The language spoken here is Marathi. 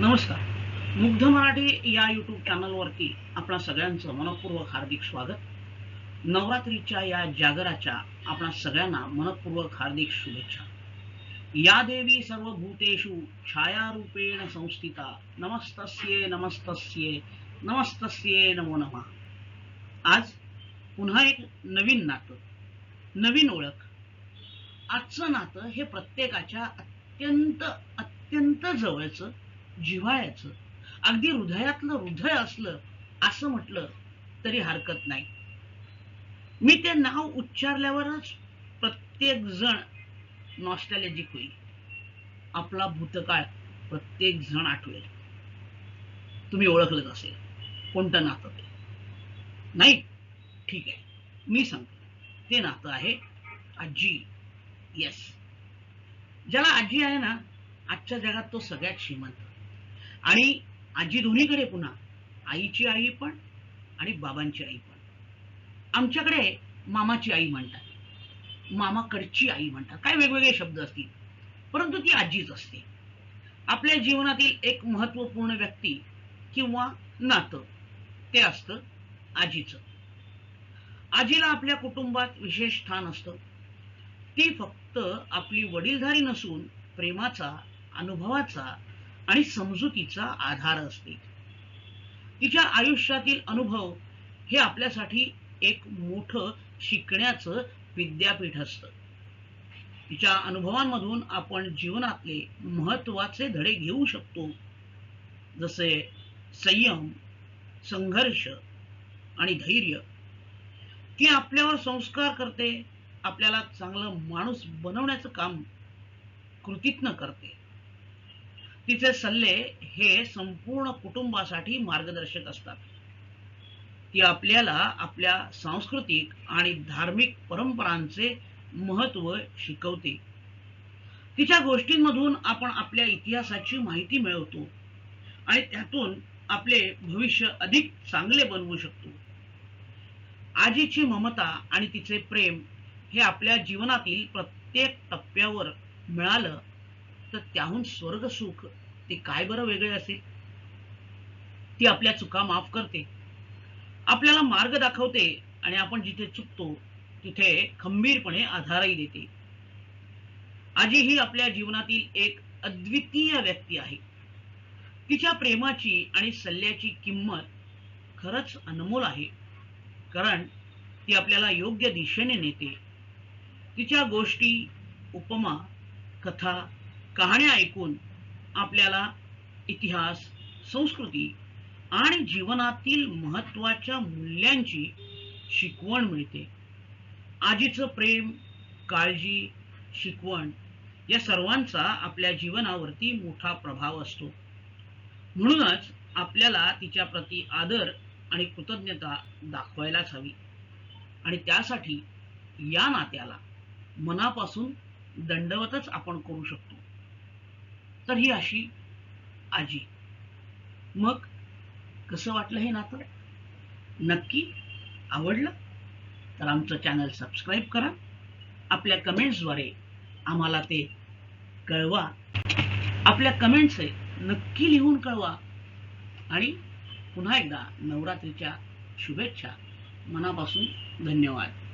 नमस्कार. मुग्ध मराठी या यूट्यूब चॅनलवरती आपणा सगळ्यांचं मनपूर्वक हार्दिक स्वागत. नवरात्रीच्या या जागराच्या आपणा सगळ्यांना मनपूर्वक हार्दिक शुभेच्छा. या देवी सर्व भूतेषु छायारूपेण संस्थिता. नमस्तस्ये नमस्तस्ये नमस्तस्ये नमो नमः. आज पुन्हा एक नवीन नातं नवीन ओळख. आजचं नातं हे प्रत्येकाच्या अत्यंत अत्यंत जवळचं जिव्हाळ्याचं. अगदी हृदयातलं हृदय असलं असं म्हटलं तरी हरकत नाही. मी ते नाव उच्चारल्यावरच प्रत्येक जण नॉस्टॅलेजिक होईल. आपला भूतकाळ प्रत्येक जण आठवेल. तुम्ही ओळखलंच असेल कोणतं नातं ते. नाही? ठीक आहे. मी सांगतो. ते नातं आहे आजी. येस ज्याला आजी आहे ना आजच्या जगात तो सगळ्यात श्रीमंत. आणि आजी दोन्हीकडे पुन्हा. आईची आई पण आणि बाबांची आई पण. आमच्याकडे मामाची आई म्हणतात. मामाकडची आई म्हणतात. काय वेगवेगळे शब्द असतील. परंतु ती आजीच असते. आपल्या जीवनातील एक महत्त्वपूर्ण व्यक्ती किंवा नातं ते असतं आजीचं. आजीला आपल्या कुटुंबात विशेष स्थान असतं. ती फक्त आपली वडीलधारी नसून प्रेमाचा अनुभवाचा आणि समजुतीचा आधार असते. तिच्या आयुष्यातील अनुभव हे आपल्यासाठी एक मोठं शिकण्याचं विद्यापीठ असतं. तिच्या अनुभवांमधून आपण जीवनातले महत्त्वाचे धडे घेऊ शकतो. जसे संयम संघर्ष आणि धैर्य. ती आपल्यावर संस्कार करते आपल्याला चांगलं माणूस बनवण्याचं काम कृतीतनं करते. तिचे सल्ले हे संपूर्ण कुटुंबासाठी मार्गदर्शक असतात. ती आपल्याला आपल्या सांस्कृतिक आणि धार्मिक परंपरांचे महत्त्व शिकवते. तिच्या गोष्टींमधून आपण आपल्या इतिहासाची माहिती मिळवतो आणि त्यातून आपले भविष्य अधिक चांगले बनवू शकतो. आजीची ममता आणि तिचे प्रेम हे आपल्या जीवनातील प्रत्येक टप्प्यावर मिळालं तर त्याहून स्वर्ग सुख ते काय बरं वेगळे असेल? ती आपल्या चुका माफ करते. आपल्याला मार्ग दाखवते आणि आपण जिथे चुकतो तिथे खंबीरपणे आधारही देते. आजी ही आपल्या जीवनातील एक अद्वितीय व्यक्ती आहे. तिच्या प्रेमाची आणि सल्ल्याची किंमत खरंच अनमोल आहे. कारण ती आपल्याला योग्य दिशेने नेते. तिच्या गोष्टी उपमा कथा कहाण्या ऐकून आपल्याला इतिहास संस्कृती आणि जीवनातील महत्त्वाच्या मूल्यांची शिकवण मिळते. आजीचं प्रेम काळजी शिकवण या सर्वांचा आपल्या जीवनावरती मोठा प्रभाव असतो. म्हणूनच आपल्याला तिच्या प्रती आदर आणि कृतज्ञता दाखवायलाच हवी. आणि त्यासाठी या नात्याला मनापासून दंडवतच आपण करू शकतो. तर ही अशी आजी. मग कसं वाटलं हे नातं? नक्की आवडलं? तर आमचं चॅनल सबस्क्राईब करा. आपल्या कमेंट्सद्वारे आम्हाला ते कळवा. आपल्या कमेंट्स नक्की लिहून कळवा. आणि पुन्हा एकदा नवरात्रीच्या शुभेच्छा. मनापासून धन्यवाद.